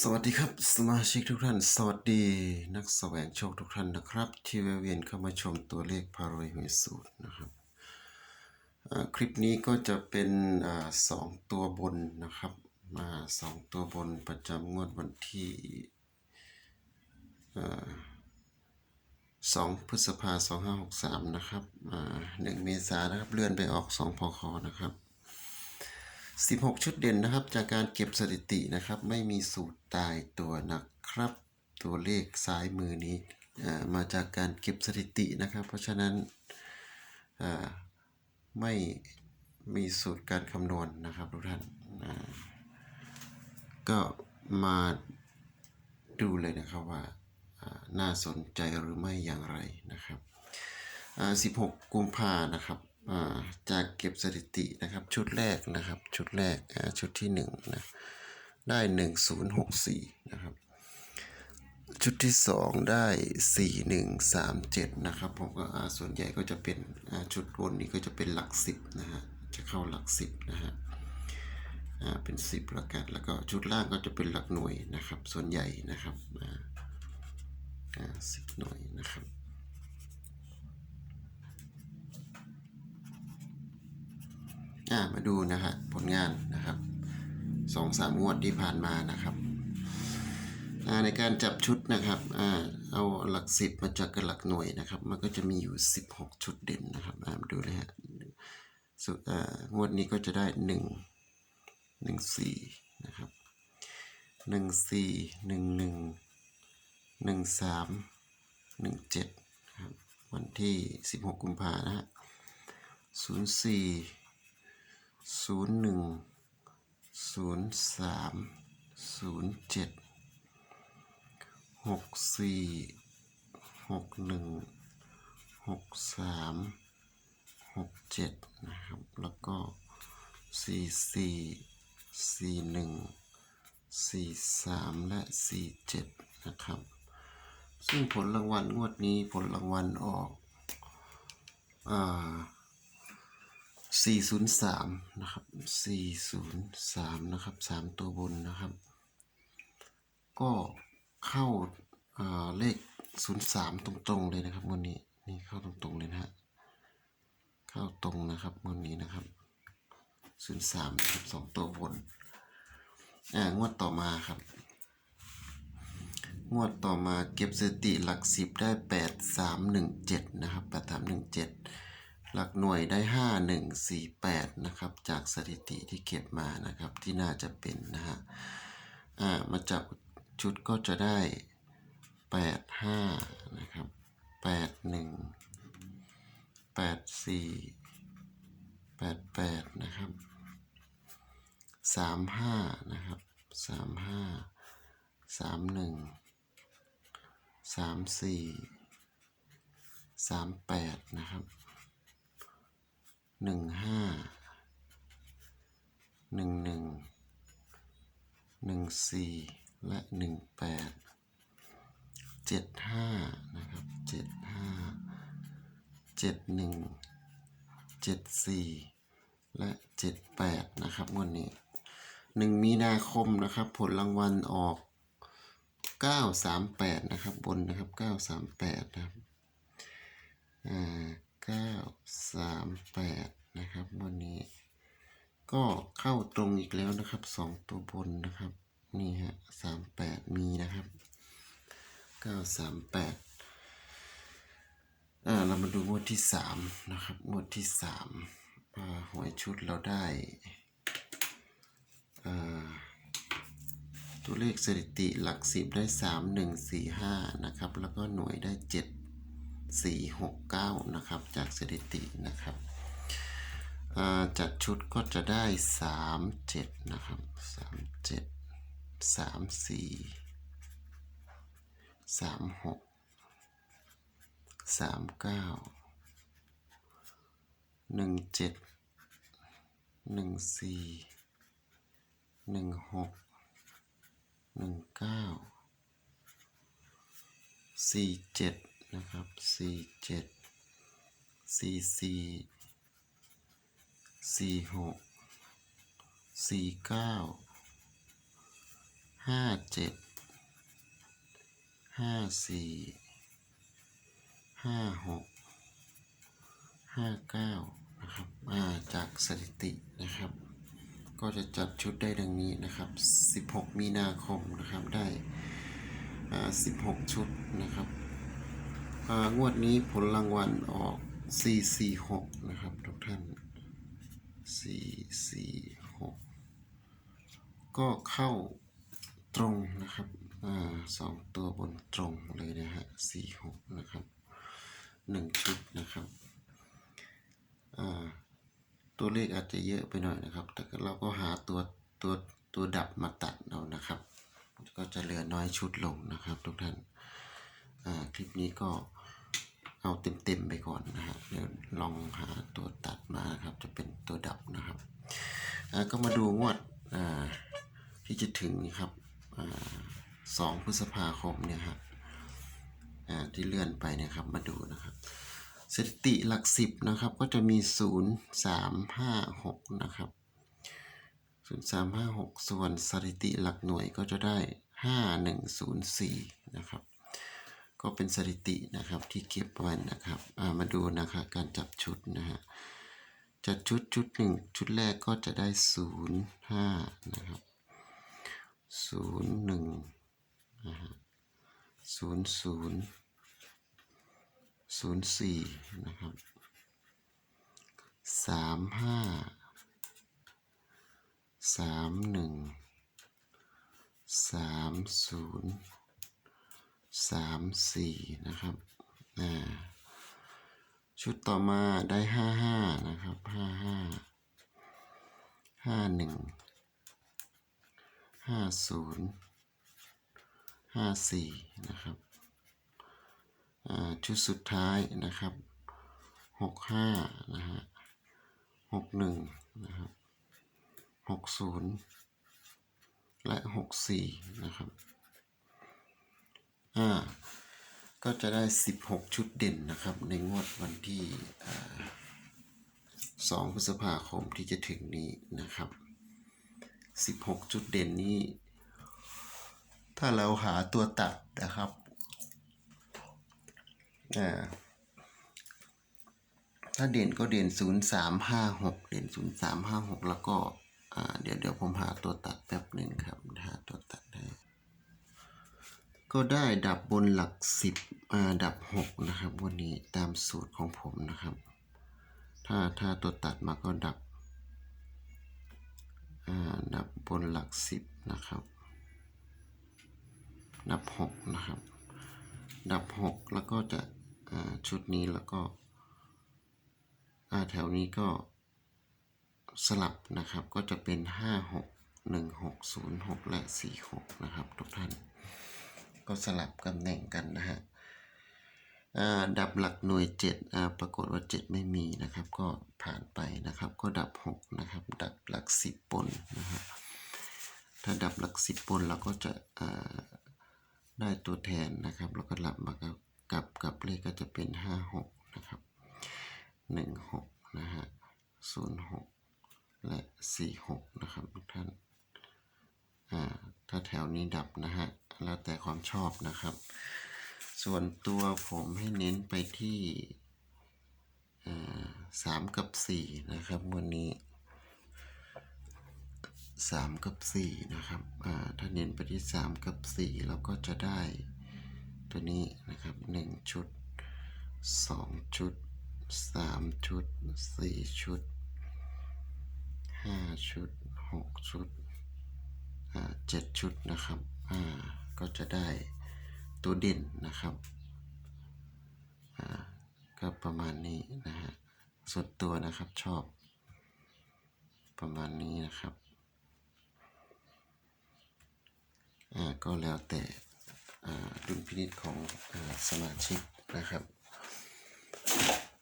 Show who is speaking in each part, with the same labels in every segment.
Speaker 1: สวัสดีครับสมาชิกทุกท่าน สวัสดีนักแสวงโชคทุกท่านนะครับ ที่แวะเวียนเข้ามาชมตัวเลขพารวยหวยสูตรนะครับคลิปนี้ก็จะเป็นอสองตัวบนนะครับมาสองตัวบนประจำงวดวันที่สองพฤษภาสองห้าหกสามนะครับหนึ่งเมษานนะครับเลื่อนไปออกสองพคนะครับ 16 ชุดเด่นนะครับ จากการเก็บสถิตินะครับ ไม่มีสูตรตายตัวนะครับ ตัวเลขซ้ายมือนี้อ่ามาจากการเก็บสถิตินะครับ เพราะฉะนั้นอ่าไม่มีสูตรการคำนวณนะครับทุกท่านก็มาดูเลยนะครับว่าน่าสนใจหรือไม่อย่างไรนะครับ 16 กุมภานะครับ จากเก็บสถิตินะครับชุดแรกนะครับ ชุดแรกชุดที่1นะได้ 1064 นะครับ ชุดที่ 2 ได้ 4137 นะครับ ผมก็ส่วนใหญ่ก็จะเป็นชุดบนนี้ก็จะเป็นหลัก 10 นะฮะ จะเข้าหลัก 10 นะฮะเป็น 10ละกันแล้วก็ชุดล่างก็จะเป็นหลักหน่วยนะครับ ส่วนใหญ่นะครับอ่าอ่า10หน่วยนะครับ อ่ามาดูนะฮะผลงานนะครับสองสามงวดที่ผ่านมานะครับในการจับชุดนะครับอเอาหลักสิบมาจากกับหลักหน่วยนะครับ มันก็จะมีอยู่สิบหกชุดเด่นนะครับมาดูเลยฮะสุดงวดนี้ก็จะได้หนึ่งหนึ่งสี่นะครับหนึ่งสี่หนึ่งหนึ่งหนึ่งสามหนึ่งเจ็ดครับวันที่สิบหกกุมภานะฮะศูนย์สี่ ศูนย์หนึ่งศูนย์สามศูนย์เจ็ดหกสี่หกหนึ่งหกสามหกเจ็ดนะครับ แล้วก็สี่สี่สี่หนึ่งสี่สามและสี่เจ็ดนะครับ ซึ่งผลรางวัลงวดนี้ผลรางวัลออกอ่า 403 นะครับ 403 นะครับ 3 ตัวบนนะครับ ก็เข้าอ่าเลข 03 ตรงๆเลยนะครับวันนี้นี่เข้าตรงๆเลยนะฮะเข้าตรงนะครับวันนี้นะครับ 03นะครับสองตัวบนอ่างวดต่อมาครับ งวดต่อมาเก็บสถิติหลักสิบได้ 8317 นะครับ 8317 หลักหน่วยได้ 5148 นะครับ จากสถิติที่เก็บมานะครับ ที่น่าจะเป็นนะฮะ อ่า มาจับชุดก็จะได้ 85 นะครับ 81 84 88 นะครับ 35 นะครับ 35 31 34 38 นะครับ หนึ่งห้าหนึ่งหนึ่งหนึ่งสี่และหนึ่งแปดเจ็ดห้านะครับเจ็ดห้าเจ็ดหนึ่งเจ็ดสี่และเจ็ดแปดนะครับงวันนี้หนึ่งมีนาคมนะครับ ผลรางวัลออกเก้าสามแปดนะครับบนนะครับเก้าสามแปดนะครับอ่า เก้าสามแปดนะครับวันนี้ ก็เข้าตรงอีกแล้วนะครับสองตัวบนนะครับ นี่ฮะสามแปดมีนะครับเก้าสามแปดอ่าเรามาดูงวดที่สามนะครับงวดที่สามอ่าหวยชุดเราได้อ่าตัวเลขสถิติหลักสิบได้สามหนึ่งสี่ห้านะครับ แล้วก็หน่วยได้เจ็ด 469 นะครับ จากสถิตินะครับจัดชุดก็จะได้ 37 นะครับ 37 34 36 39 17 14 16 19 47 นะครับสี่เจ็ดสี่สี่สี่หกสี่เก้าห้าเจ็ดห้าสี่ห้าหกห้าเก้านะครับอ่าจากสถิตินะครับ ก็จะจัดชุดได้ดังนี้นะครับ 16 มีนาคมนะครับได้ 16 ชุดนะครับ งวดนี้ผลรางวัลออก 446 นะครับทุกท่าน 446 ก็เข้าตรงนะครับอสองตัวบนตรงเลยนะฮะ 46 นะครับหนึ่งชุดนะครับ ตัวเลขอาจจะเยอะไปหน่อยนะครับ แต่เราก็หาตัวตัวตัวดับมาตัดเอานะครับ ก็จะเหลือน้อยชุดลงนะครับทุกท่าน คลิปนี้ก็เอาเต็มๆไปก่อนนะฮะเดี๋ยวลองหาตัวตัดมาครับจะเป็นตัวดับนะครับก็มาดูงวดที่จะถึงครับอสองพฤษภาคมเนี่ยครับที่เลื่อนไปนี่ยครับมาดูนะครับสถิติหลักสิบนะครับก็จะมีศูนย์สามห้าหกนะครับศูนย์สามห้าหกส่วนสถิติหลักหน่วยก็จะได้ห้าหนึ่งศูนย์สี่นะครับ ก็เป็นสถิตินะครับที่เก็บไว้นะครับามาดูนะครับการจับชุดนะฮะจัดชุดชุดหนึ่งชุดแรกก็จะได้ศูนย์ห้านะครับศูนย์หนึ่งนะฮะศูนย์ศูนย์ศูนย์สี่นะครับสามห้าสามหนึ่ง สามสี่นะครับชุดต่อมาได้ห้าห้านะครับห้าห้าห้าหนึ่งห้าศูนย์ห้าสี่นะครับชุดสุดท้ายนะครับหกห้านะฮะหกหนึ่งนะครับหกศูนย์และหกสี่นะครับ อ่าก็จะได้สิบหกชุดเด่นนะครับ ในงวดวันที่สองพฤษภาคมที่จะถึงนี้นะครับสิบหกจุดเด่นนี้ ถ้าเราหาตัวตัดนะครับถ้าเด่นก็เด่นศูนย์สามห้าหกเด่นศูนย์สามห้าหกแล้วก็เดี๋ยวเดี๋ยวผมหาตัวตัดแป๊บหนึ่งครับ หาตัวตัด ก็ได้ดับบนหลักสิบอ่าดับหกนะครับ วันนี้ตามสูตรของผมนะครับ ถ้าถ้าตัวตัดมาก็ดับดับบนหลักสิบนะครับ ดับหกนะครับ ดับหกแล้วก็จะชุดนี้แล้วก็แถวนี้ก็สลับนะครับก็จะเป็นห้าหกหนึ่งหกศูนย์หกและสี่หกนะครับ ทุกท่าน ก็สลับตำแหน่งกันนะฮะอ่าดับหลักหน่วยเจ็ดอ่าปรากฏว่าเจ็ดไม่มีนะครับ ก็ผ่านไปนะครับ ก็ดับหกนะครับ ดับหลักสิบปนนะครับถ้าดับหลักสิบปนเราก็จะอ่าได้ตัวแทนนะครับ แล้วก็หลับมากับกับกับเลขก็จะเป็นห้าหกนะครับหนึ่งหกนะฮะศูนย์หกและสี่หกนะครับทุกท่าน ถ้าแถวนี้ดับนะฮะ แล้วแต่ความชอบนะครับ ส่วนตัวผมให้เน้นไปที่สามกับสี่นะครับวันนี้สามกับสี่นะครับอ่าถ้าเน้นไปที่สามกับสี่เราก็จะได้ตัวนี้นะครับหนึ่งชุดสองชุดสามชุดสี่ชุดห้าชุดหกชุด เจ็ดชุดนะครับก็จะได้ตัวเด่นนะครับก็ประมาณนี้นะฮะส่วนตัวนะครับชอบ ประมาณนี้นะครับอ่าก็แล้วแต่ดุลพินิจของอสมาชิกนะครับ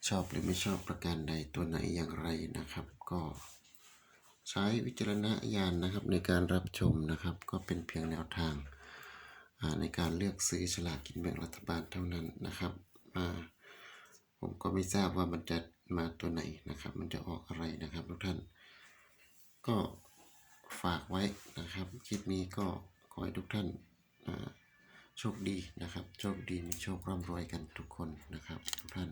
Speaker 1: ชอบหรือไม่ชอบประการใดตัวไหนอย่างไรนะครับ ก็ ใช้วิจารณญาณนะครับในการรับชมนะครับ ก็เป็นเพียงแนวทางในการเลือกซื้อฉลากกินแบ่งรัฐบาลเท่านั้นนะครับอ่าผมก็ไม่ทราบว่ามันจะมาตัวไหนนะครับ มันจะออกอะไรนะครับทุกท่าน ก็ฝากไว้นะครับ คลิปนี้ก็ขอให้ทุกท่านโชคดีนะครับ โชคดีมีโชคร่ำรวยกันทุกคนนะครับทุกท่าน